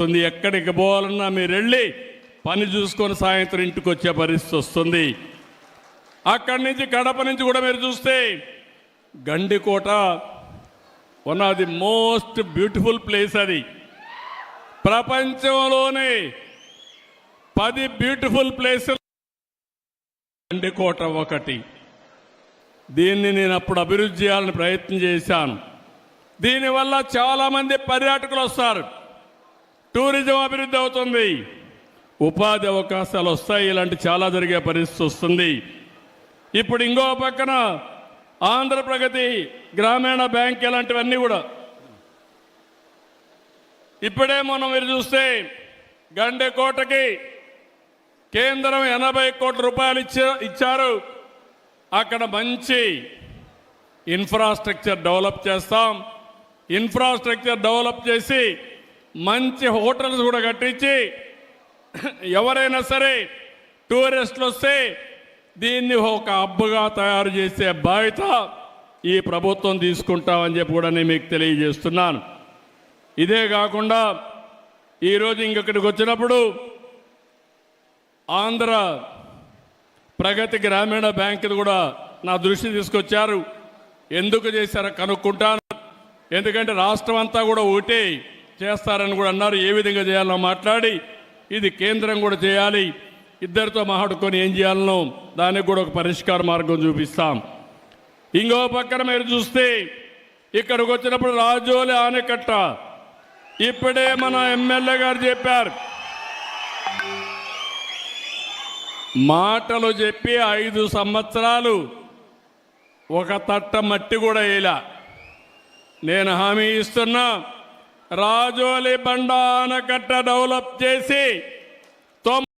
వస్తుంది. ఎక్కడికి పోవాలన్నా మీరు వెళ్ళి పని చూసుకొని సాయంత్రం ఇంటికి వచ్చే పరిస్థితి వస్తుంది. అక్కడి నుంచి కడప నుంచి కూడా మీరు చూస్తే Gandikota one of the most beautiful place అది. ప్రపంచంలోనే పది బ్యూటిఫుల్ ప్లేస్ గండికోట ఒకటి. దీన్ని నేను అప్పుడు అభివృద్ధి చేయాలని ప్రయత్నం చేశాను. దీనివల్ల చాలామంది పర్యాటకులు వస్తారు. టూరిజం అభివృద్ధి అవుతుంది. ఉపాధి అవకాశాలు వస్తాయి. ఇలాంటి చాలా జరిగే పరిస్థితి వస్తుంది. ఇప్పుడు ఇంకో పక్కన ఆంధ్రప్రగతి గ్రామీణ బ్యాంక్ ఇలాంటివన్నీ కూడా. ఇప్పుడే మనం మీరు చూస్తే గండెకోటకి కేంద్రం ఎనభై కోట్ల రూపాయలు ఇచ్చారు. అక్కడ మంచి ఇన్ఫ్రాస్ట్రక్చర్ డెవలప్ చేస్తాం. ఇన్ఫ్రాస్ట్రక్చర్ డెవలప్ చేసి మంచి హోటల్స్ కూడా కట్టించి ఎవరైనా సరే టూరిస్టులు వస్తే దీన్ని ఒక అబ్బుగా తయారు చేసే బాధ్యత ఈ ప్రభుత్వం తీసుకుంటామని చెప్పి కూడా నేను మీకు తెలియజేస్తున్నాను. ఇదే కాకుండా ఈరోజు ఇంకొకటికి వచ్చినప్పుడు ఆంధ్ర ప్రగతి గ్రామీణ బ్యాంకుది కూడా నా దృష్టి తీసుకొచ్చారు. ఎందుకు చేశారో కనుక్కుంటాను. ఎందుకంటే రాష్ట్రం అంతా కూడా ఒకటే. చేస్తారని కూడా అన్నారు. ఏ విధంగా చేయాలో మాట్లాడి ఇది కేంద్రం కూడా చేయాలి. ఇద్దరితో మాట్లాడుకొని ఏం చేయాలనో దానికి కూడా ఒక పరిష్కార మార్గం చూపిస్తాం. ఇంకో పక్కన మీరు చూస్తే ఇక్కడికి వచ్చినప్పుడు రాజోలి ఆనకట్ట. ఇప్పుడే మన ఎమ్మెల్యే గారు చెప్పారు. మాటలు చెప్పి ఐదు సంవత్సరాలు ఒక తట్ట మట్టి కూడా వేయలా. నేను హామీ ఇస్తున్నా. రాజోలి బండ ఆనకట్ట డెవలప్ చేసి